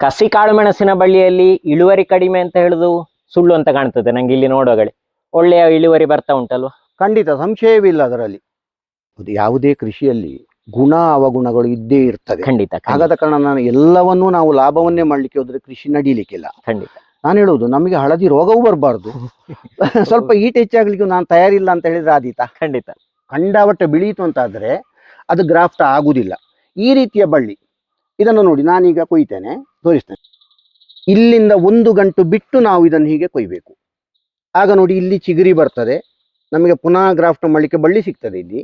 ಕಸಿ ಕಾಳು ಮೆಣಸಿನ ಬಳ್ಳಿಯಲ್ಲಿ ಇಳುವರಿ ಕಡಿಮೆ ಅಂತ ಹೇಳುದು ಸುಳ್ಳು ಅಂತ ಕಾಣ್ತದೆ ನಂಗೆ ಇಲ್ಲಿ ನೋಡುವಾಗಲೇ. ಒಳ್ಳೆಯ ಇಳುವರಿ ಬರ್ತಾ ಉಂಟಲ್ವಾ? ಖಂಡಿತ ಸಂಶಯವಿಲ್ಲ ಅದರಲ್ಲಿ. ಅದು ಯಾವುದೇ ಕೃಷಿಯಲ್ಲಿ ಗುಣ ಅವಗುಣಗಳು ಇದ್ದೇ ಇರ್ತವೆ ಖಂಡಿತ ಆಗದ ಕಾರಣ ನಾನು ಎಲ್ಲವನ್ನೂ ನಾವು ಲಾಭವನ್ನೇ ಮಾಡ್ಲಿಕ್ಕೆ ಹೋದ್ರೆ ಕೃಷಿ ನಡೀಲಿಕ್ಕಿಲ್ಲ. ಖಂಡಿತ. ನಾನು ಹೇಳುವುದು ನಮಗೆ ಹಳದಿ ರೋಗವೂ ಬರಬಾರ್ದು. ಸ್ವಲ್ಪ ಈಟ್ ಹೆಚ್ಚಾಗ್ಲಿಕ್ಕೆ ನಾನು ತಯಾರಿಲ್ಲ ಅಂತ ಹೇಳಿದ್ರೆ ಆದೀತ? ಖಂಡಿತ. ಖಂಡಾವಟ್ಟೆ ಬೆಳೀತು ಅಂತಾದ್ರೆ ಅದು ಗ್ರಾಫ್ಟ್ ಆಗುವುದಿಲ್ಲ. ಈ ರೀತಿಯ ಬಳ್ಳಿ ಇದನ್ನು ನೋಡಿ ನಾನೀಗ ಕೊಯ್ತೇನೆ. ತೋರಿಸ್ತೇನೆ. ಇಲ್ಲಿಂದ ಒಂದು ಗಂಟು ಬಿಟ್ಟು ನಾವು ಇದನ್ನು ಹೀಗೆ ಕೊಯ್ಬೇಕು. ಆಗ ನೋಡಿ ಇಲ್ಲಿ ಚಿಗುರಿ ಬರ್ತದೆ. ನಮಗೆ ಪುನಃ ಗ್ರಾಫ್ಟ್ ಮಾಡಲಿಕ್ಕೆ ಬಳ್ಳಿ ಸಿಗ್ತದೆ ಇಲ್ಲಿ.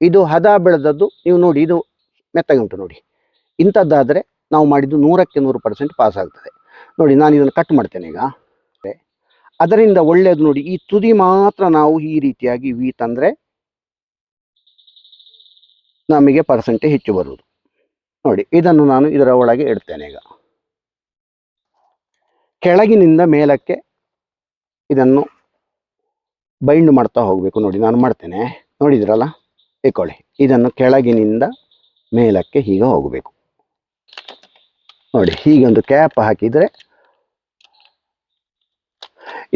ಇದು ಹದ ಬೆಳೆದದ್ದು, ನೀವು ನೋಡಿ, ಇದು ಮೆತ್ತಗೆ ಉಂಟು ನೋಡಿ. ಇಂಥದ್ದಾದರೆ ನಾವು ಮಾಡಿದ್ದು ನೂರಕ್ಕೆ ನೂರು ಪರ್ಸೆಂಟ್ ಪಾಸ್ ಆಗ್ತದೆ. ನೋಡಿ, ನಾನು ಇದನ್ನು ಕಟ್ ಮಾಡ್ತೇನೆ ಈಗ. ಅದರಿಂದ ಒಳ್ಳೆಯದು ನೋಡಿ, ಈ ತುದಿ ಮಾತ್ರ ನಾವು ಈ ರೀತಿಯಾಗಿ ವಿ ತಂದರೆ ನಮಗೆ ಪರ್ಸೆಂಟೇ ಹೆಚ್ಚು ಬರುವುದು. ನೋಡಿ, ಇದನ್ನು ನಾನು ಇದರ ಒಳಗೆ ಇಡ್ತೇನೆ ಈಗ. ಕೆಳಗಿನಿಂದ ಮೇಲಕ್ಕೆ ಇದನ್ನು ಬೈಂಡ್ ಮಾಡ್ತಾ ಹೋಗಬೇಕು. ನೋಡಿ, ನಾನು ಮಾಡ್ತೇನೆ. ನೋಡಿದ್ರಲ್ಲ? ಇಟ್ಕೊಳ್ಳಿ ಇದನ್ನು ಕೆಳಗಿನಿಂದ ಮೇಲಕ್ಕೆ ಹೀಗೆ ಹೋಗಬೇಕು. ನೋಡಿ, ಹೀಗೆ ಒಂದು ಕ್ಯಾಪ್ ಹಾಕಿದರೆ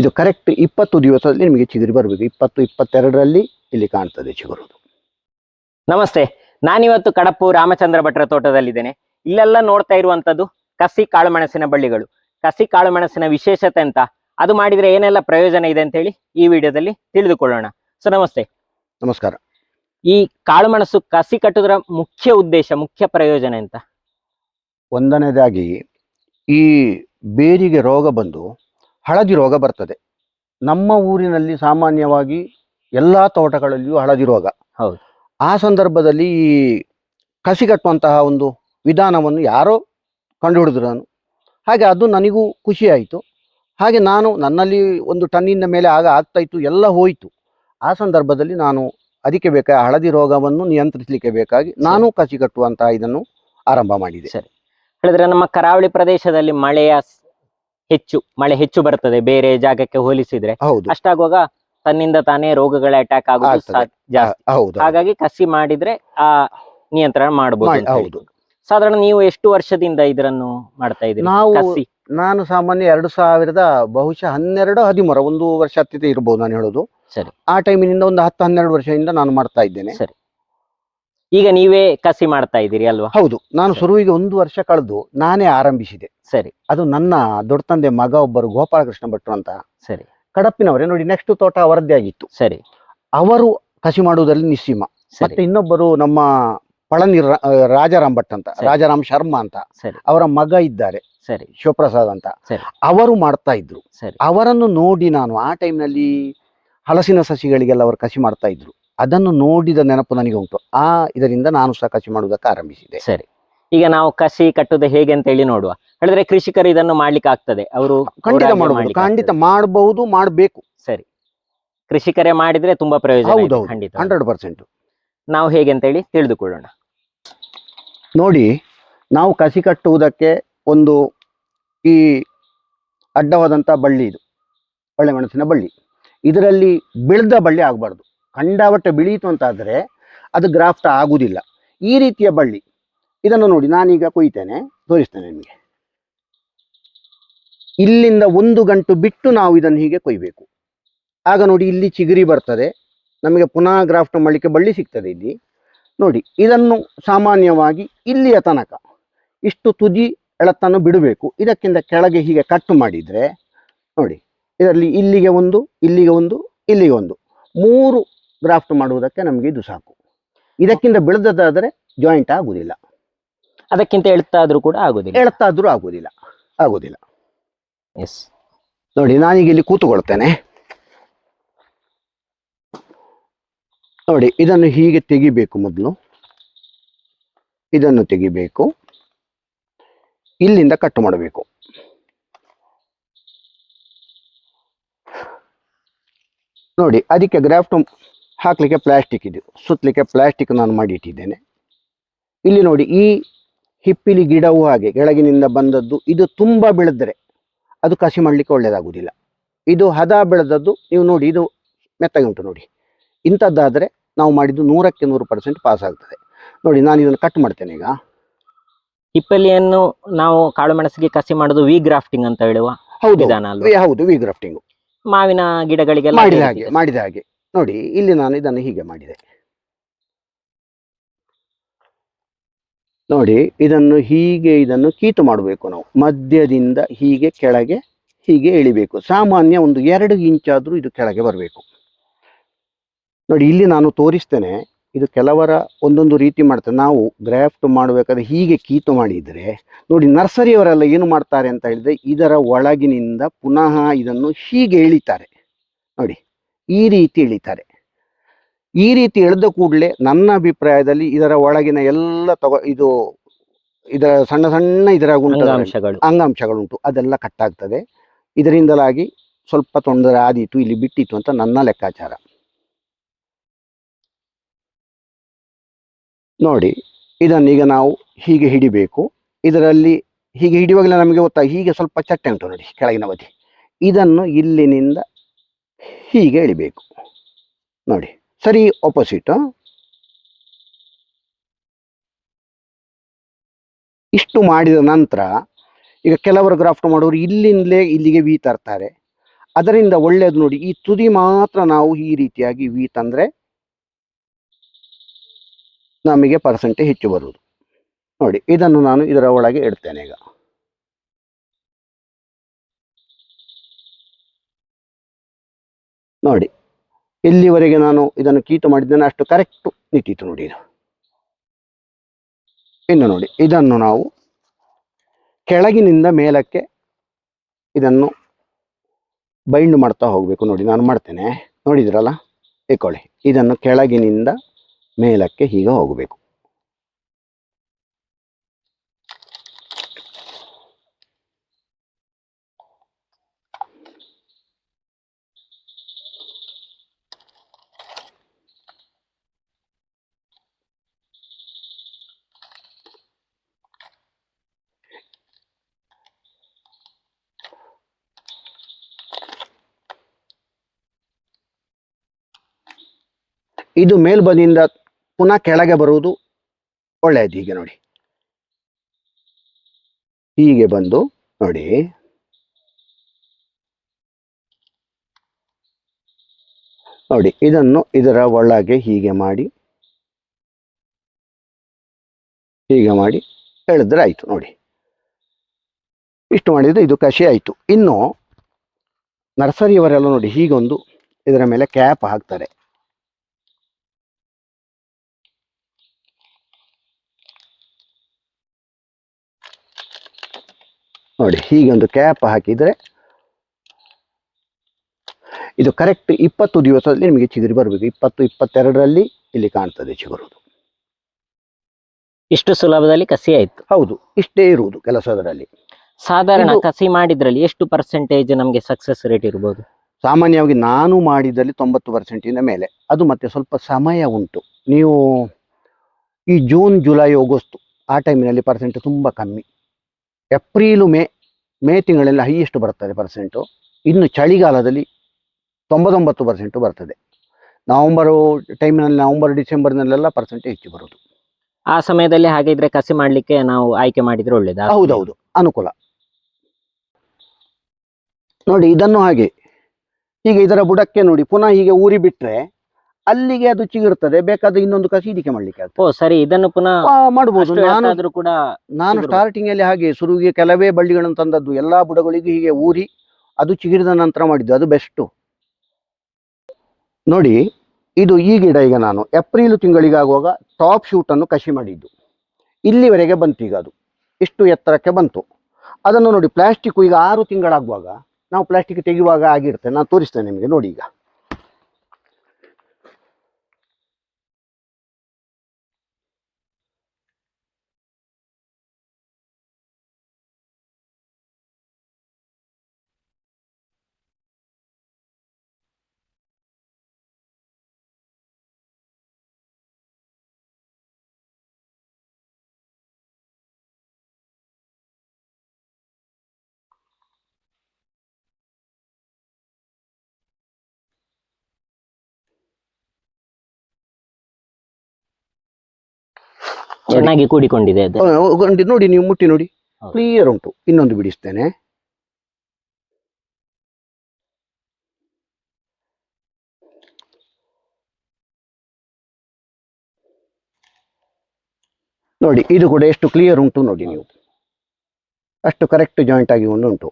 ಇದು ಕರೆಕ್ಟ್ ಇಪ್ಪತ್ತು ದಿವಸದಲ್ಲಿ ನಿಮಗೆ ಚಿಗುರು ಬರಬೇಕು. ಇಪ್ಪತ್ತು, ಇಪ್ಪತ್ತೆರಡರಲ್ಲಿ ಇಲ್ಲಿ ಕಾಣ್ತದೆ ಚಿಗುರು ನಮಸ್ತೆ. ನಾನಿವತ್ತು ಕಡಪು ರಾಮಚಂದ್ರ ಭಟ್ರ ತೋಟದಲ್ಲಿದ್ದೇನೆ. ಇಲ್ಲೆಲ್ಲ ನೋಡ್ತಾ ಇರುವಂತದ್ದು ಕಸಿ ಕಾಳುಮೆಣಸಿನ ಬಳ್ಳಿಗಳು. ಕಸಿ ಕಾಳುಮೆಣಸಿನ ವಿಶೇಷತೆ ಅಂತ ಅದು ಮಾಡಿದ್ರೆ ಏನೆಲ್ಲ ಪ್ರಯೋಜನ ಇದೆ ಅಂತ ಹೇಳಿ ಈ ವಿಡಿಯೋದಲ್ಲಿ ತಿಳಿದುಕೊಳ್ಳೋಣ. ಸೊ ನಮಸ್ತೆ. ನಮಸ್ಕಾರ. ಈ ಕಾಳುಮೆಣಸು ಕಸಿ ಕಟ್ಟುವುದರ ಮುಖ್ಯ ಉದ್ದೇಶ ಮುಖ್ಯ ಪ್ರಯೋಜನ ಎಂತ? ಒಂದನೇದಾಗಿ ಈ ಬೇರಿಗೆ ರೋಗ ಬಂದು ಹಳದಿ ರೋಗ ಬರ್ತದೆ. ನಮ್ಮ ಊರಿನಲ್ಲಿ ಸಾಮಾನ್ಯವಾಗಿ ಎಲ್ಲ ತೋಟಗಳಲ್ಲಿಯೂ ಹಳದಿ ರೋಗ. ಹೌದು. ಆ ಸಂದರ್ಭದಲ್ಲಿ ಈ ಕಸಿ ಕಟ್ಟುವಂತಹ ಒಂದು ವಿಧಾನವನ್ನು ಯಾರೋ ಕಂಡುಹಿಡಿದ್ರು ನಾನು. ಹಾಗೆ ಅದು ನನಗೂ ಖುಷಿ ಆಯಿತು ಹಾಗೆ ನಾನು ನನ್ನಲ್ಲಿ ಒಂದು ಟನ್ನಿನ ಮೇಲೆ ಆಗ ಆಗ್ತಾಯಿತ್ತು ಎಲ್ಲ ಹೋಯಿತು. ಆ ಸಂದರ್ಭದಲ್ಲಿ ನಾನು ಅದಕ್ಕೆ ಬೇಕಾದ ಹಳದಿ ರೋಗವನ್ನು ನಿಯಂತ್ರಿಸಲಿಕ್ಕೆ ಬೇಕಾಗಿ ನಾನು ಕಸಿ ಕಟ್ಟುವಂತಹ ಇದನ್ನು ಆರಂಭ ಮಾಡಿದೆ. ಸರಿ. ಹೇಳಿದ್ರೆ ನಮ್ಮ ಕರಾವಳಿ ಪ್ರದೇಶದಲ್ಲಿ ಮಳೆಯ ಹೆಚ್ಚು ಮಳೆ ಹೆಚ್ಚು ಬರ್ತದೆ. ಬೇರೆ ಜಾಗಕ್ಕೆ ಹೋಲಿಸಿದ್ರೆ. ಹೌದು. ಅಷ್ಟಾಗುವಾಗ ತನ್ನಿಂದ ತಾನೇ ರೋಗಗಳ ಅಟ್ಯಾಕ್ ಆಗೋದು ಆಗ್ತದೆ. ಸಾ- ಜಾಸ್ತಿ. ಹೌದು ಹಾಗಾಗಿ ಕಸಿ ಮಾಡಿದ್ರೆ ಆ ನಿಯಂತ್ರಣ ಮಾಡಬಹುದು ಮಾಡಿ- ಹೌದು. ಸಾಧಾರಣ ನೀವು ಎಷ್ಟು ವರ್ಷದಿಂದ ಇದರನ್ನು ಮಾಡ್ತಾ ಇದ್ದೀರಿ? ನಾವು ಕಸಿ. ನಾನು ಸಾಮಾನ್ಯ ಎರಡು ಸಾವಿರದ ಬಹುಶಃ ಹನ್ನೆರಡು ಹದಿಮೂರ ಒಂದು ವರ್ಷ ಹತ್ತಿರ ಇರ್ಬೋದು ನಾನು ಹೇಳೋದು. ಸರಿ. ಆ ಟೈಮಿನಿಂದ ಒಂದು ಹತ್ತು ಹನ್ನೆರಡು ವರ್ಷದಿಂದ ನಾನು ಮಾಡ್ತಾ ಇದ್ದೇನೆ. ಸರಿ. ಈಗ ನೀವೇ ಕಸಿ ಮಾಡ್ತಾ ಇದ್ದೀರಿ ಅಲ್ವಾ? ಹೌದು. ನಾನು ಸರಿ. ಶುರುವಿಗೆ ಒಂದು ವರ್ಷ ಕಳೆದು ನಾನೇ ಆರಂಭಿಸಿದೆ. ಸರಿ. ಅದು ನನ್ನ ದೊಡ್ಡ ತಂದೆ ಮಗ ಒಬ್ಬರು ಗೋಪಾಲಕೃಷ್ಣ ಭಟ್ರು ಅಂತ. ಸರಿ. ಕಡಪಿನವರೇ ನೋಡಿ ನೆಕ್ಸ್ಟ್ ತೋಟ ಅವರದ್ದೇ ಆಗಿತ್ತು. ಸರಿ. ಅವರು ಕಸಿ ಮಾಡುವುದರಲ್ಲಿ ನಿಸ್ಸೀಮ. ಮತ್ತೆ ಇನ್ನೊಬ್ಬರು ನಮ್ಮ ಪಳನಿ ರಾಜಾರಾಮ್ ಭಟ್ ಅಂತ. ರಾಜಾರಾಮ್ ಶರ್ಮಾ ಅಂತ. ಅವರ ಮಗ ಇದ್ದಾರೆ. ಸರಿ. ಶಿವಪ್ರಸಾದ್ ಅಂತ. ಅವರು ಮಾಡ್ತಾ ಇದ್ರು. ಅವರನ್ನು ನೋಡಿ ನಾನು ಆ ಟೈಮ್ನಲ್ಲಿ ಹಲಸಿನ ಸಸಿಗಳಿಗೆಲ್ಲ ಅವರು ಕಸಿ ಮಾಡ್ತಾ ಇದ್ರು. ಅದನ್ನು ನೋಡಿದ ನೆನಪು ನನಗೆ ಉಂಟು. ಆ ಇದರಿಂದ ನಾನು ಸಹ ಕಸಿ ಮಾಡುವುದಕ್ಕೆ ಆರಂಭಿಸಿದೆ. ಸರಿ. ಈಗ ನಾವು ಕಸಿ ಕಟ್ಟುದು ಹೇಗೆ ಅಂತ ಹೇಳಿ ನೋಡುವ. ಹೇಳಿದ್ರೆ ಕೃಷಿಕರು ಇದನ್ನು ಮಾಡ್ಲಿಕ್ಕೆ ಆಗ್ತದೆ. ಅವರು ಖಂಡಿತ ಮಾಡಬಹುದು ಖಂಡಿತ ಮಾಡಬಹುದು ಮಾಡಬೇಕು. ಸರಿ. ಕೃಷಿಕರೇ ಮಾಡಿದ್ರೆ ತುಂಬಾ ಪ್ರಯೋಜನ ಇದೆ, ಹೌದೌದು ಖಂಡಿತ. Hundred percent. ನಾವು ಹೇಗೆ ಅಂತ ಹೇಳಿ ತಿಳಿದುಕೊಳ್ಳೋಣ. ನೋಡಿ ನಾವು ಕಸಿ ಕಟ್ಟುವುದಕ್ಕೆ ಒಂದು ಈ ಅಡ್ಡವಾದಂತ ಬಳ್ಳಿ ಇದು ಒಳ್ಳೆ ಮೆಣಸಿನ ಬಳ್ಳಿ. ಇದರಲ್ಲಿ ಬೆಳೆದ ಬಳ್ಳಿ ಆಗಬಾರ್ದು. ಕಂಡಾವಟ್ಟೆ ಬೆಳೀತು ಅಂತಾದರೆ ಅದು ಗ್ರಾಫ್ಟ್ ಆಗುವುದಿಲ್ಲ ಈ ರೀತಿಯ ಬಳ್ಳಿ ಇದನ್ನು ನೋಡಿ ನಾನೀಗ ಕೊಯ್ತೇನೆ, ತೋರಿಸ್ತೇನೆ ನಿಮಗೆ. ಇಲ್ಲಿಂದ ಒಂದು ಗಂಟು ಬಿಟ್ಟು ನಾವು ಇದನ್ನು ಹೀಗೆ ಕೊಯ್ಬೇಕು. ಆಗ ನೋಡಿ ಇಲ್ಲಿ ಚಿಗುರಿ ಬರ್ತದೆ, ನಮಗೆ ಪುನಃ ಗ್ರಾಫ್ಟ್ ಮಾಡಲಿಕ್ಕೆ ಬಳ್ಳಿ ಸಿಗ್ತದೆ ಇಲ್ಲಿ. ನೋಡಿ, ಇದನ್ನು ಸಾಮಾನ್ಯವಾಗಿ ಇಲ್ಲಿಯ ತನಕ ಇಷ್ಟು ತುದಿ ಎಳತ್ತನ್ನು ಬಿಡಬೇಕು. ಇದಕ್ಕಿಂತ ಕೆಳಗೆ ಹೀಗೆ ಕಟ್ ಮಾಡಿದರೆ, ನೋಡಿ, ಇದರಲ್ಲಿ ಇಲ್ಲಿಗೆ ಒಂದು ಇಲ್ಲಿಗೆ ಒಂದು ಇಲ್ಲಿಗೆ ಒಂದು. ಮೂರು ಗ್ರಾಫ್ಟ್ ಮಾಡುವುದಕ್ಕೆ ನಮಗೆ ಇದು ಸಾಕು. ಇದಕ್ಕಿಂತ ಬೆಳೆದದ್ದಾದರೆ ಜಾಯಿಂಟ್ ಆಗುವುದಿಲ್ಲ. ಅದಕ್ಕಿಂತ ಎಳ್ತಾದ್ರೂ ಕೂಡ ಆಗುದಿಲ್ಲ ಎಳ್ತಾದ್ರೂ ಆಗುದಿಲ್ಲ ಆಗುದಿಲ್ಲ ಎಸ್ ನೋಡಿ ನಾನೀಗ ಇಲ್ಲಿ ಕೂತುಕೊಳ್ತೇನೆ. ನೋಡಿ ಇದನ್ನು ಹೀಗೆ ತೆಗಿಬೇಕು ಮೊದಲು. ಇದನ್ನು ತೆಗಿಬೇಕು. ಇಲ್ಲಿಂದ ಕಟ್ ಮಾಡಬೇಕು. ನೋಡಿ ಅದಕ್ಕೆ ಗ್ರಾಫ್ಟ್ ಹಾಕ್ಲಿಕ್ಕೆ ಪ್ಲಾಸ್ಟಿಕ್ ಇದು. ಸುತ್ತಲಿಕ್ಕೆ ಪ್ಲಾಸ್ಟಿಕ್ ನಾನು ಮಾಡಿ ಇಟ್ಟಿದ್ದೇನೆ ಇಲ್ಲಿ ನೋಡಿ ಈ ಹಿಪ್ಪಿಲಿ ಗಿಡವು ಹಾಗೆ ಕೆಳಗಿನಿಂದ ಬಂದದ್ದು ಇದು ತುಂಬ ಬೆಳೆದ್ರೆ ಅದು ಕಸಿ ಮಾಡಲಿಕ್ಕೆ ಒಳ್ಳೆಯದಾಗುವುದಿಲ್ಲ. ಇದು ಹದ ಬೆಳೆದದ್ದು ನೀವು ನೋಡಿ ಇದು ಮೆತ್ತಗೆ ಉಂಟು ನೋಡಿ. ಇಂಥದ್ದಾದರೆ ನಾವು ಮಾಡಿದ್ದು ನೂರಕ್ಕೆ ನೂರು ಪರ್ಸೆಂಟ್ ಪಾಸ್ ಆಗ್ತದೆ. ನೋಡಿ ನಾನು ಇದನ್ನು ಕಟ್ ಮಾಡ್ತೇನೆ ಈಗ. ಹಿಪ್ಪಲಿಯನ್ನು ನಾವು ಕಾಳು ಮೆಣಸಿಗೆ ಕಸಿ ಮಾಡೋದು ವಿ ಗ್ರಾಫ್ಟಿಂಗ್ ಅಂತ ಹೇಳುವ ಹೌದು ವಿ- ಹೌದು ವಿ ಗ್ರಾಫ್ಟಿಂಗ್ ಮಾವಿನ ಗಿಡಗಳಿಗೆ ಮಾಡಿದ ಹಾಗೆ ಮಾಡಿದ ಹಾಗೆ. ನೋಡಿ ಇಲ್ಲಿ ನಾನು ಇದನ್ನು ಹೀಗೆ ಮಾಡಿದೆ. ನೋಡಿ, ಇದನ್ನು ಹೀಗೆ ಇದನ್ನು ಕೀತು ಮಾಡಬೇಕು ನಾವು. ಮಧ್ಯದಿಂದ ಹೀಗೆ ಕೆಳಗೆ ಹೀಗೆ ಎಳಿಬೇಕು ಸಾಮಾನ್ಯ ಒಂದು ಎರಡು ಇಂಚಾದ್ರೂ ಇದು ಕೆಳಗೆ ಬರಬೇಕು. ನೋಡಿ, ಇಲ್ಲಿ ನಾನು ತೋರಿಸ್ತೇನೆ, ಇದು ಕೆಲವರ ಒಂದೊಂದು ರೀತಿ ಮಾಡ್ತಾರೆ. ನಾವು ಗ್ರಾಫ್ಟ್ ಮಾಡಬೇಕಾದ್ರೆ ಹೀಗೆ ಕೀತು ಮಾಡಿದರೆ, ನೋಡಿ, ನರ್ಸರಿಯವರೆಲ್ಲ ಏನು ಮಾಡ್ತಾರೆ ಅಂತ ಹೇಳಿದ್ರೆ, ಇದರ ಒಳಗಿನಿಂದ ಪುನಃ ಇದನ್ನು ಹೀಗೆ ಎಳಿತಾರೆ ನೋಡಿ, ಈ ರೀತಿ ಎಳಿತಾರೆ ಈ ರೀತಿ ಎಳೆದ ಕೂಡಲೇ ನನ್ನ ಅಭಿಪ್ರಾಯದಲ್ಲಿ ಇದರ ಒಳಗಿನ ಎಲ್ಲ ತಗೋ ಇದು ಇದರ ಸಣ್ಣ ಸಣ್ಣ ಇದರ ಅಂಗಾಂಶಗಳು. ಅಂಗಾಂಶಗಳುಂಟು. ಅದೆಲ್ಲ ಕಟ್ಟಾಗ್ತದೆ ಇದರಿಂದಲಾಗಿ ಸ್ವಲ್ಪ ತೊಂದರೆ ಆದೀತು ಇಲ್ಲಿ ಬಿಟ್ಟಿತ್ತು ಅಂತ ನನ್ನ ಲೆಕ್ಕಾಚಾರ. ನೋಡಿ ಇದನ್ನೀಗ ನಾವು ಹೀಗೆ ಹಿಡಿಬೇಕು. ಇದರಲ್ಲಿ ಹೀಗೆ ಹಿಡಿಯುವಾಗಲೇ ನಮಗೆ ಗೊತ್ತಾ ಹೀಗೆ ಸ್ವಲ್ಪ ಚಟ್ಟೆ ಉಂಟು ನೋಡಿ ಕೆಳಗಿನ ಬದಿ ಇದನ್ನು ಇಲ್ಲಿನಿಂದ ಹೀಗೆ ಎಳಿಬೇಕು. ನೋಡಿ. ಸರಿ ಆಪೋಸಿಟ್ ಇಷ್ಟು ಮಾಡಿದ ನಂತರ ಈಗ ಕೆಲವರು ಗ್ರಾಫ್ಟ್ ಮಾಡೋರು ಇಲ್ಲಿಂದಲೇ ಇಲ್ಲಿಗೆ ವಿ ತರ್ತಾರೆ ಅದರಿಂದ ಒಳ್ಳೆಯದು ನೋಡಿ, ಈ ತುದಿ ಮಾತ್ರ ನಾವು ಈ ರೀತಿಯಾಗಿ ವಿ ತಂದರೆ ನಮಗೆ ಪರ್ಸೆಂಟೇಜ್ ಹೆಚ್ಚು ಬರುವುದು. ನೋಡಿ, ಇದನ್ನು ನಾನು ಇದರ ಒಳಗೆ ಇಡ್ತೇನೆ ಈಗ. ನೋಡಿ ಎಲ್ಲಿವರೆಗೆ ನಾನು ಇದನ್ನು ಕೀಟು ಮಾಡಿದ್ದೇನೆ, ಅಷ್ಟು ಕರೆಕ್ಟ್ ನಿಂತಿತ್ತು ನೋಡಿ ಇದು. ಇನ್ನು ನೋಡಿ, ಇದನ್ನು ನಾವು ಕೆಳಗಿನಿಂದ ಮೇಲಕ್ಕೆ ಇದನ್ನು ಬೈಂಡ್ ಮಾಡ್ತಾ ಹೋಗಬೇಕು. ನೋಡಿ, ನಾನು ಮಾಡ್ತೇನೆ. ನೋಡಿದ್ರಲ್ಲ? ಇಕ್ಕೊಳ್ಳಿ ಇದನ್ನು ಕೆಳಗಿನಿಂದ ಮೇಲಕ್ಕೆ ಹೀಗೆ ಹೋಗಬೇಕು. ಇದು ಮೇಲ್ಬದಿಯಿಂದ ಪುನಃ ಕೆಳಗೆ ಬರುವುದು ಒಳ್ಳೆಯದು. ಹೀಗೆ ನೋಡಿ. ಹೀಗೆ ಬಂದು ನೋಡಿ. ನೋಡಿ, ಇದನ್ನು ಇದರ ಒಳಗೆ ಹೀಗೆ ಮಾಡಿ. ಹೀಗೆ ಮಾಡಿ ಹೇಳಿದ್ರೆ ಆಯಿತು ನೋಡಿ. ಇಷ್ಟು ಮಾಡಿದರೆ ಇದು ಕಷಿ ಆಯಿತು. ಇನ್ನು ನರ್ಸರಿಯವರೆಲ್ಲ ನೋಡಿ, ಹೀಗೊಂದು ಇದರ ಮೇಲೆ ಕ್ಯಾಪ್ ಹಾಕ್ತಾರೆ. ನೋಡಿ ಹೀಗೆ ಒಂದು ಕ್ಯಾಪ್ ಹಾಕಿದರೆ ಇದು ಕರೆಕ್ಟ್ ಇಪ್ಪತ್ತು ದಿವಸದಲ್ಲಿ ನಿಮಗೆ ಚಿಗುರಿ ಬರಬೇಕು. ಇಪ್ಪತ್ತು ಇಪ್ಪತ್ತೆರಡರಲ್ಲಿ ಇಲ್ಲಿ ಕಾಣ್ತದೆ ಚಿಗುರುದು. ಇಷ್ಟು ಸುಲಭದಲ್ಲಿ ಕಸಿ ಆಯಿತು. ಹೌದು ಇಷ್ಟೇ ಇರುವುದು ಕೆಲಸದರಲ್ಲಿ. ಸಾಧಾರಣ ಕಸಿ ಮಾಡಿದ್ರಲ್ಲಿ ಎಷ್ಟು ಪರ್ಸೆಂಟೇಜ್ ನಮಗೆ ಸಕ್ಸಸ್ ರೇಟ್ ಇರ್ಬೋದು? ಸಾಮಾನ್ಯವಾಗಿ ನಾನು ಮಾಡಿದಲ್ಲಿ ತೊಂಬತ್ತು ಪರ್ಸೆಂಟಿನ ಮೇಲೆ. ಅದು ಮತ್ತೆ ಸ್ವಲ್ಪ ಸಮಯ ಉಂಟು. ನೀವು ಈ ಜೂನ್ ಜುಲೈ ಆಗಸ್ಟ್ ಆ ಟೈಮಿನಲ್ಲಿ ಪರ್ಸೆಂಟ್ ತುಂಬ ಕಮ್ಮಿ. ಏಪ್ರಿಲು ಮೇ ಮೇ ತಿಂಗಳಲ್ಲಿ ಹೈಯೆಸ್ಟ್ ಬರ್ತದೆ ಪರ್ಸೆಂಟು ಇನ್ನು ಚಳಿಗಾಲದಲ್ಲಿ ತೊಂಬತ್ತೊಂಬತ್ತು ಪರ್ಸೆಂಟು ಬರ್ತದೆ. ನವಂಬರು ಟೈಮಿನಲ್ಲಿ ನವಂಬರ್ ಡಿಸೆಂಬರ್ನಲ್ಲೆಲ್ಲ ಪರ್ಸೆಂಟ್ ಹೆಚ್ಚು ಬರೋದು. ಆ ಸಮಯದಲ್ಲಿ ಹಾಗಿದ್ರೆ ಕಸಿ ಮಾಡ್ಲಿಕ್ಕೆ ನಾವು ಆಯ್ಕೆ ಮಾಡಿದ್ರೆ ಒಳ್ಳೇದಾ. ಹೌದೌದು ಅನುಕೂಲ. ನೋಡಿ ಇದನ್ನು ಹಾಗೆ ಈಗ ಇದರ ಬುಡಕ್ಕೆ ನೋಡಿ ಪುನಃ ಹೀಗೆ ಊರಿ ಬಿಟ್ರೆ ಅಲ್ಲಿಗೆ ಅದು ಚಿಗಿರ್ತದೆ ಬೇಕಾದ್ರೆ ಇನ್ನೊಂದು ಕಸಿ ಇಡಿಕೆ ಮಾಡ್ಲಿಕ್ಕೆ ಆಗ್ತದೆ. ಓ ಸರಿ ಇದನ್ನು ಪುನಃ ಮಾಡಬಹುದು ಮಾಡ್ಬೋದು. ಅಷ್ಟು ನಾನು ಕೂಡ ನಾನು ಚಿಗುರು. ಸ್ಟಾರ್ಟಿಂಗ್ ಅಲ್ಲಿ ಹಾಗೆ ಶುರುವಿಗೆ ಕೆಲವೇ ಬಳ್ಳಿಗಳನ್ನು ತಂದದ್ದು ಎಲ್ಲಾ ಬುಡಗಳಿಗೂ ಹೀಗೆ ಊರಿ ಅದು ಚಿಗಿರಿದ ನಂತರ ಮಾಡಿದ್ದು ಅದು ಬೆಸ್ಟ್. ನೋಡಿ ಇದು ಈ ಗಿಡ ಈಗ ನಾನು ಏಪ್ರಿಲ್ ತಿಂಗಳಿಗಾಗುವಾಗ ಟಾಪ್ ಶೂಟ್ ಅನ್ನು ಕಸಿ ಮಾಡಿದ್ದು. ಇಲ್ಲಿವರೆಗೆ ಬಂತು ಈಗ ಅದು. ಇಷ್ಟು ಎತ್ತರಕ್ಕೆ ಬಂತು. ಅದನ್ನು ನೋಡಿ ಪ್ಲಾಸ್ಟಿಕ್ ಈಗ ಆರು ತಿಂಗಳಾಗುವಾಗ ನಾವು ಪ್ಲಾಸ್ಟಿಕ್ ತೆಗೆಯುವಾಗ ಆಗಿರ್ತೇನೆ ನಾನು ತೋರಿಸ್ತೇನೆ ನಿಮಗೆ ನೋಡಿ ಈಗ. ಚೆನ್ನಾಗಿ ಕೂಡಿಕೊಂಡಿದೆ ಅದು. ನೋಡಿ ನೀವು ಮುಟ್ಟಿ ನೋಡಿ. ಕ್ಲಿಯರ್ ಉಂಟು. ಇನ್ನೊಂದು ಬಿಡಿಸ್ತೇನೆ. ನೋಡಿ ಇದು ಕೂಡ ಎಷ್ಟು ಕ್ಲಿಯರ್ ಉಂಟು ನೋಡಿ ನೀವು. ಅಷ್ಟು ಕರೆಕ್ಟ್ ಜಾಯಿಂಟ್ ಆಗಿ ಒಂದು ಉಂಟು.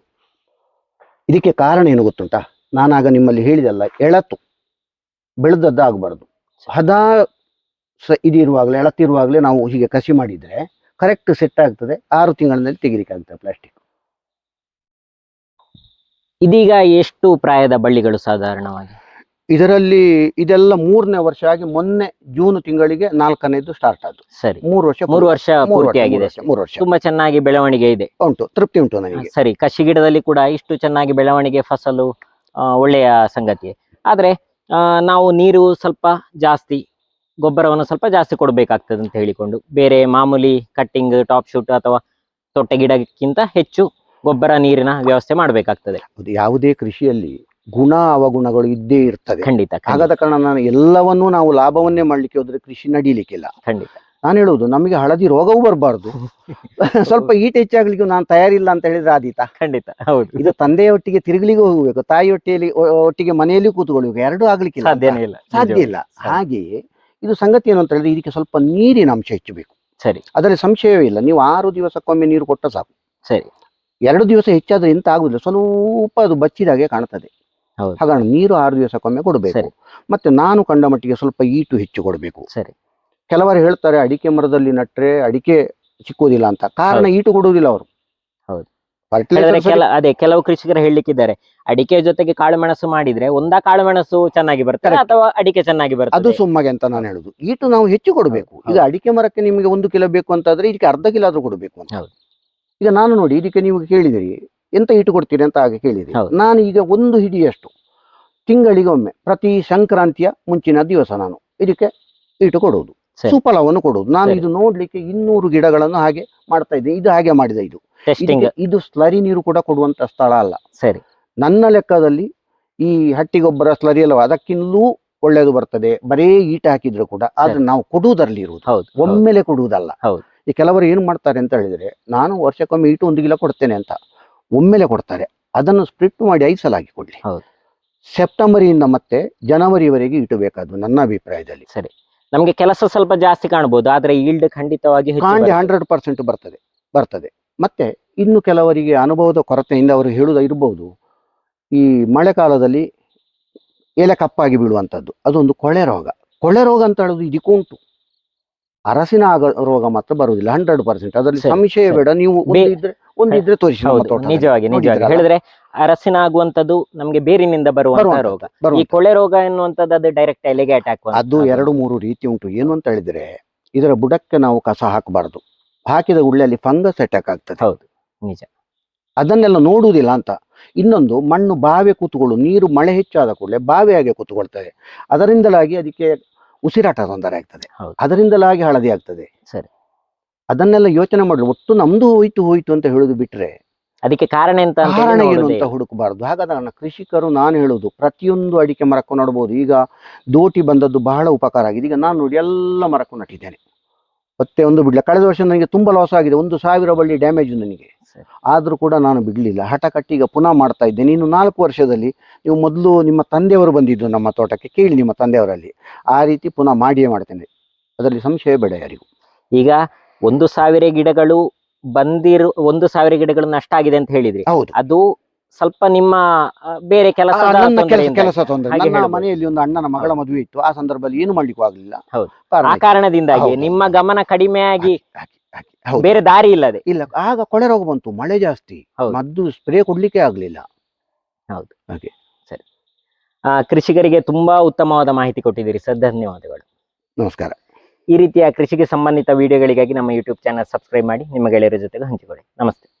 ಇದಕ್ಕೆ ಕಾರಣ ಏನು ಗೊತ್ತುಂಟಾ? ನಾನಾಗ ನಿಮ್ಮಲ್ಲಿ ಹೇಳಿದಲ್ಲ ಎಳತು. ಬೆಳೆದದ್ದು ಆಗಬಾರ್ದು ಹದ ಸ ಇದಿರುವಾಗಲೇ ಎಳತಿರುವಾಗಲೇ ನಾವು ಹೀಗೆ ಕಸಿ ಮಾಡಿದ್ರೆ ಕರೆಕ್ಟ್ ಸೆಟ್ ಆಗ್ತದೆ. ಆರು ತಿಂಗಳಿನಲ್ಲಿ ತೆಗಿಲಿಕ್ಕೆ ಆಗ್ತದೆ ಪ್ಲಾಸ್ಟಿಕ್ ಇದೀಗ ಎಷ್ಟು ಪ್ರಾಯದ ಬಳ್ಳಿಗಳು ಸಾಧಾರಣವಾಗಿ? ಇದರಲ್ಲಿ ಇದೆಲ್ಲ ಮೂರನೇ ವರ್ಷ ಆಗಿ ಮೊನ್ನೆ ಜೂನ್ ತಿಂಗಳಿಗೆ ನಾಲ್ಕನೇದು ಸ್ಟಾರ್ಟ್ ಆಯ್ತು ಸರಿ. ಮೂರು ವರ್ಷ ಮೂರು ವರ್ಷ ಪೂರ್ತಿಯಾಗಿದೆ ಮೂರು ವರ್ಷ, ತುಂಬಾ ಚೆನ್ನಾಗಿ ಬೆಳವಣಿಗೆ ಇದೆ. ಉಂಟು ತೃಪ್ತಿ ಉಂಟು ನನಗೆ. ಸರಿ. ಕಸಿ ಗಿಡದಲ್ಲಿ ಕೂಡ ಇಷ್ಟು ಚೆನ್ನಾಗಿ ಬೆಳವಣಿಗೆ ಫಸಲು ಒಳ್ಳೆಯ ಸಂಗತಿ. ಆದ್ರೆ ಆ, ನಾವು ನೀರು ಸ್ವಲ್ಪ ಜಾಸ್ತಿ ಗೊಬ್ಬರವನ್ನು ಸ್ವಲ್ಪ ಜಾಸ್ತಿ ಕೊಡಬೇಕಾಗ್ತದೆ ಅಂತ ಹೇಳಿಕೊಂಡು ಬೇರೆ ಮಾಮೂಲಿ ಕಟ್ಟಿಂಗ್ ಟಾಪ್ ಶೂಟ್ ಅಥವಾ ತೊಟ್ಟೆ ಗಿಡಕ್ಕಿಂತ ಹೆಚ್ಚು ಗೊಬ್ಬರ ನೀರಿನ ವ್ಯವಸ್ಥೆ ಮಾಡಬೇಕಾಗ್ತದೆ. ಯಾವುದೇ ಕೃಷಿಯಲ್ಲಿ ಗುಣ ಅವಗುಣಗಳು ಇದ್ದೇ ಇರ್ತವೆ ಖಂಡಿತ ಆಗದ ಹಾಗಾದ ಕಾರಣ ನಾನು ಎಲ್ಲವನ್ನೂ ನಾವು ಲಾಭವನ್ನೇ ಮಾಡ್ಲಿಕ್ಕೆ ಹೋದ್ರೆ ಕೃಷಿ ನಡೀಲಿಕ್ಕಿಲ್ಲ ಖಂಡಿತ. ನಾನು ಹೇಳುವುದು ನಮಗೆ ಹಳದಿ ರೋಗವೂ ಬರಬಾರ್ದು. ಸ್ವಲ್ಪ ಈಟ ಹೆಚ್ಚಾಗ್ಲಿಕ್ಕೂ ನಾನು ತಯಾರಿಲ್ಲ ಅಂತ ಹೇಳಿದ್ರೆ ಆದೀತ? ಖಂಡಿತ ಹೌದು. ಇದು ತಂದೆಯ ಒಟ್ಟಿಗೆ ತಿರುಗಲಿಗೂ ಹೋಗ್ಬೇಕು ತಾಯಿ ಒಟ್ಟಿಯಲ್ಲಿ ಒಟ್ಟಿಗೆ ಮನೆಯಲ್ಲಿ ಕೂತ್ಕೊಳ್ಬೇಕು ಎರಡೂ ಆಗ್ಲಿಕ್ಕಿಲ್ಲ ಅಂತ. ಸಾಧ್ಯನೇ ಇಲ್ಲ ಸಾಧ್ಯ ಇಲ್ಲ. ಹಾಗೆಯೇ ಇದು ಸಂಗತಿ ಏನು ಅಂತ ಹೇಳಿದ್ರೆ ಇದಕ್ಕೆ ಸ್ವಲ್ಪ ನೀರಿನ ಅಂಶ ಹೆಚ್ಚಬೇಕು. ಸರಿ. ಅದರಲ್ಲಿ ಸಂಶಯವೇ ಇಲ್ಲ. ನೀವು ಆರು ದಿವಸಕ್ಕೊಮ್ಮೆ ನೀರು ಕೊಟ್ಟ ಸಾಕು. ಸರಿ. ಎರಡು ದಿವಸ ಹೆಚ್ಚಾದ್ರೆ ಎಂತ ಆಗುದಿಲ್ಲ. ಸ್ವಲ್ಪ ಅದು ಬಚ್ಚಿದಾಗೆ ಕಾಣ್ತದೆ. ಹೌದು. ಹಾಗಾಗಿ ನೀರು ಆರು ದಿವಸಕ್ಕೊಮ್ಮೆ ಕೊಡಬೇಕು. ಮತ್ತೆ ನಾನು ಕಂಡ ಮಟ್ಟಿಗೆ ಸ್ವಲ್ಪ ಈಟು ಹೆಚ್ಚು ಕೊಡಬೇಕು. ಸರಿ. ಕೆಲವರು ಹೇಳ್ತಾರೆ ಅಡಿಕೆ ಮರದಲ್ಲಿ ನಟ್ರೆ ಅಡಿಕೆ ಸಿಕ್ಕುವುದಿಲ್ಲ ಅಂತ. ಕಾರಣ ಈಟು ಕೊಡುವುದಿಲ್ಲ ಅವರು. ಹೌದು. ಕೆಲ ಅದೇ ಕೆಲವು ಕೃಷಿಕರು ಹೇಳಲಿಕ್ಕಿದ್ದಾರೆ. ಅಡಿಕೆ ಜೊತೆಗೆ ಕಾಳುಮೆಣಸು ಮಾಡಿದ್ರೆ ಒಂದಾ ಕಾಳುಮೆಣಸು ಚೆನ್ನಾಗಿ ಬರ್ತಾರೆ ಅಥವಾ ಅಡಿಕೆ ಚೆನ್ನಾಗಿ ಅದು ಸುಮ್ಮಗೆ ಅಂತ ನಾನು ಹೇಳುದು. ಈಟು ನಾವು ಹೆಚ್ಚು ಕೊಡಬೇಕು. ಈಗ ಅಡಿಕೆ ಮರಕ್ಕೆ ನಿಮಗೆ ಒಂದು ಕಿಲೋ ಬೇಕು ಅಂತಾದ್ರೆ ಇದಕ್ಕೆ ಅರ್ಧ ಕಿಲೋ ಆದ್ರೂ ಕೊಡಬೇಕು ಅಂತ. ಈಗ ನಾನು ನೋಡಿ ಇದಕ್ಕೆ ನೀವು ಕೇಳಿದಿರಿ ಎಂತ ಈಟು ಕೊಡ್ತೀರಿ ಅಂತ ಹಾಗೆ ಕೇಳಿದಿರಿ. ನಾನು ಈಗ ಒಂದು ಹಿಡಿಯಷ್ಟು ತಿಂಗಳಿಗೆ ಒಮ್ಮೆ ಪ್ರತಿ ಸಂಕ್ರಾಂತಿಯ ಮುಂಚಿನ ದಿವಸ ನಾನು ಇದಕ್ಕೆ ಈಟು ಕೊಡುವುದು. ಸುಫಲವನ್ನು ಕೊಡುವುದು. ನಾನು ಇದು ನೋಡ್ಲಿಕ್ಕೆ ಇನ್ನೂರು ಗಿಡಗಳನ್ನು ಹಾಗೆ ಮಾಡ್ತಾ ಇದ್ದೆ ಇದು ಹಾಗೆ ಮಾಡಿದೆ ಇದು. ಟೆಸ್ಟಿಂಗ್ ಇದು ಸ್ಲರಿ ನೀರು ಕೂಡ ಕೊಡುವಂತ ಸ್ಥಳ ಅಲ್ಲ. ಸರಿ. ನನ್ನ ಲೆಕ್ಕದಲ್ಲಿ ಈ ಹಟ್ಟಿ ಗೊಬ್ಬರ ಸ್ಲರಿ ಅಲ್ಲ ಅದಕ್ಕಿಂತಲೂ ಒಳ್ಳೆಯದು ಬರ್ತದೆ. ಬರೇ ಈಟ ಹಾಕಿದ್ರು ಕೂಡ ಆದ್ರೆ ನಾವು ಕೊಡುವುದರಲ್ಲಿ ಇರುವುದು. ಹೌದು. ಒಮ್ಮೆಲೆ ಕೊಡುವುದಲ್ಲ. ಹೌದು. ಈ ಕೆಲವರು ಏನು ಮಾಡ್ತಾರೆ ಅಂತ ಹೇಳಿದ್ರೆ ನಾನು ವರ್ಷಕ್ಕೊಮ್ಮೆ ಈಟು ಒಂದು ಕಿಲೋ ಕೊಡ್ತೇನೆ ಅಂತ ಒಮ್ಮೆಲೆ ಕೊಡ್ತಾರೆ. ಅದನ್ನು ಸ್ಪ್ಲಿಟ್ ಮಾಡಿ ಐದು ಸಲ ಹಾಕಿ ಕೊಡ್ಲಿ. ಹೌದು. ಸೆಪ್ಟೆಂಬರಿಯಿಂದ ಮತ್ತೆ ಜನವರಿವರೆಗೆ ಇಟ್ಟು ಬೇಕಾದ್ದು ನನ್ನ ಅಭಿಪ್ರಾಯದಲ್ಲಿ. ಸರಿ. ನಮಗೆ ಕೆಲಸ ಸ್ವಲ್ಪ ಜಾಸ್ತಿ ಕಾಣಬಹುದು ಆದ್ರೆ ಈಲ್ಡ್ ಖಂಡಿತವಾಗಿ ಹಂಡ್ರೆಡ್ ಪರ್ಸೆಂಟ್ ಬರ್ತದೆ ಬರ್ತದೆ. ಮತ್ತೆ ಇನ್ನು ಕೆಲವರಿಗೆ ಅನುಭವದ ಕೊರತೆಯಿಂದ ಅವರು ಹೇಳುದ ಇರಬಹುದು ಈ ಮಳೆಗಾಲದಲ್ಲಿ ಎಲೆ ಕಪ್ಪಾಗಿ ಬೀಳುವಂಥದ್ದು ಅದೊಂದು ಕೊಳೆ ರೋಗ. ಕೊಳೆ ರೋಗ ಅಂತ ಹೇಳೋದು ಇದಕ್ಕೂ ಉಂಟು. ಅರಸಿನ ಆಗ ರೋಗ ಮಾತ್ರ ಬರುವುದಿಲ್ಲ ಹಂಡ್ರೆಡ್ ಪರ್ಸೆಂಟ್ ಅದರಲ್ಲಿ ಸಂಶಯ ಬೇಡ ನೀವು ಒಂದಿದ್ರೆ ಒಂದಿದ್ರೆ ತೋರಿಸಿ. ನಿಜವಾಗಿ ನಿಜವಾಗಿ. ಹೇಳಿದ್ರೆ ಅರಸಿನ ಆಗುವಂತದ್ದು ನಮಗೆ ಬೇರಿನಿಂದ ಬರುವಂತಹ ರೋಗ. ಈ. ಕೊಳೆ ರೋಗ ಎನ್ನುವಂಥದ್ದು ಅದು ಡೈರೆಕ್ಟ್ ಎಲೆಗೆ ಅಟ್ಯಾಕ್ ಅದು ಎರಡು ಮೂರು ರೀತಿ ಉಂಟು. ಏನು ಅಂತ ಹೇಳಿದ್ರೆ ಇದರ ಬುಡಕ್ಕೆ ನಾವು ಕಸ ಹಾಕಬಾರದು. ಹಾಕಿದ ಉಳ್ಳಲ್ಲಿ ಅಲ್ಲಿ ಫಂಗಸ್ ಅಟ್ಯಾಕ್ ಆಗ್ತದೆ. ಹೌದು ನಿಜ. ಅದನ್ನೆಲ್ಲ ನೋಡುವುದಿಲ್ಲ ಅಂತ. ಇನ್ನೊಂದು ಮಣ್ಣು ಬಾವೆ ಕೂತ್ಕೊಳ್ಳು ನೀರು ಮಳೆ ಹೆಚ್ಚಾದ ಕೂಡಲೇ ಬಾವೆಯಾಗೆ ಕೂತ್ಕೊಳ್ತದೆ. ಅದರಿಂದಲಾಗಿ ಅದಕ್ಕೆ ಉಸಿರಾಟ ತೊಂದರೆ ಆಗ್ತದೆ. ಹೌದು. ಅದರಿಂದಲಾಗಿ ಹಳದಿ ಆಗ್ತದೆ. ಸರಿ. ಅದನ್ನೆಲ್ಲ ಯೋಚನೆ ಮಾಡಲು ಒಟ್ಟು ನಮ್ದು ಹೋಯ್ತು ಹೋಯ್ತು ಅಂತ ಹೇಳುದು ಬಿಟ್ರೆ ಅದಕ್ಕೆ ಕಾರಣ ಎಂತ ಅಂತ ಹೇಳಿ ಕಾರಣ ಏನು ನೋಡುದೇ? ಅಂತ ಹುಡುಕಬಾರದು. ಹಾಗಾದ ಕಾರಣ ಕೃಷಿಕರು ನಾನು ಹೇಳುದು ಪ್ರತಿಯೊಂದು ಅಡಿಕೆ ಮರಕ್ಕೂ ನೋಡಬಹುದು ಈಗ ದೋಟಿ ಬಂದದ್ದು ಬಹಳ ಉಪಕಾರ ಆಗಿದೆ. ಈಗ ನಾನು ನೋಡಿ ಎಲ್ಲ ಮರಕ್ಕೂ ನಟ್ಟಿದ್ದೇನೆ. ಮತ್ತೆ ಒಂದು ಬಿಡ್ಲ. ಕಳೆದ ವರ್ಷ ನನಗೆ ತುಂಬಾ ಲಾಸ್ ಆಗಿದೆ. ಒಂದು ಸಾವಿರ ಬಳ್ಳಿ ಡ್ಯಾಮೇಜ್ ನನಗೆ. ಆದರೂ ಕೂಡ ನಾನು ಬಿಡಲಿಲ್ಲ. ಹಠ ಕಟ್ಟಿ ಈಗ ಪುನಃ ಮಾಡ್ತಾ ಇದ್ದೇನೆ. ಇನ್ನು ನಾಲ್ಕು ವರ್ಷದಲ್ಲಿ ನೀವು ಮೊದಲು ನಿಮ್ಮ ತಂದೆಯವರು ಬಂದಿದ್ದು ನಮ್ಮ ತೋಟಕ್ಕೆ. ಕೇಳಿ ನಿಮ್ಮ ತಂದೆಯವರಲ್ಲಿ. ಆ ರೀತಿ ಪುನಃ ಮಾಡಿಯೇ ಮಾಡ್ತೇನೆ. ಅದರಲ್ಲಿ ಸಂಶಯ ಬೇಡ ಯಾರಿಗೂ. ಈಗ ಒಂದು ಸಾವಿರ ಗಿಡಗಳು ಬಂದಿರು ಒಂದು ಸಾವಿರ ಗಿಡಗಳು ನಷ್ಟ ಆಗಿದೆ ಅಂತ ಹೇಳಿದ್ರಿ. ಹೌದು. ಅದು ಸ್ವಲ್ಪ ನಿಮ್ಮ ಬೇರೆ ಕೆಲಸ ಕೆಲಸ ತೊಂದರೆ. ನನ್ನ ಮನೆಯಲ್ಲಿ ಒಂದು ಅಣ್ಣನ ಮಗಳ ಮದುವೆ ಇತ್ತು. ಆ ಸಂದರ್ಭದಲ್ಲಿ ಏನು ಮಾಡ್ಲಿಕ್ಕೂ ಆಗ್ಲಿಲ್ಲ. ಹೌದು. ಆ ಕಾರಣದಿಂದಾಗಿ ನಿಮ್ಮ ಗಮನ ಕಡಿಮೆ ಆಗಿ. ಬೇರೆ ದಾರಿ ಇಲ್ಲದೆ. ಇಲ್ಲ. ಆಗ ಕೊಳೆ ರೋಗ ಬಂತು. ಮಳೆ ಜಾಸ್ತಿ. ಮದ್ದು ಸ್ಪ್ರೇ ಕೊಡ್ಲಿಕ್ಕೆ ಆಗ್ಲಿಲ್ಲ. ಹೌದು. ಆ, ಕೃಷಿಕರಿಗೆ ತುಂಬಾ ಉತ್ತಮವಾದ ಮಾಹಿತಿ ಕೊಟ್ಟಿದ್ದೀರಿ. ಸರ್ ಧನ್ಯವಾದಗಳು. ನಮಸ್ಕಾರ. ಈ ರೀತಿಯ ಕೃಷಿಗೆ ಸಂಬಂಧಿತ ವಿಡಿಯೋಗಳಿಗಾಗಿ ನಮ್ಮ ಯೂಟ್ಯೂಬ್ ಚಾನಲ್ ಸಬ್ಸ್ಕ್ರೈಬ್ ಮಾಡಿ ನಿಮ್ಮ ಗೆಳೆಯರ ಜೊತೆಗೆ ಹಂಚಿಕೊಳ್ಳಿ. ನಮಸ್ತೆ.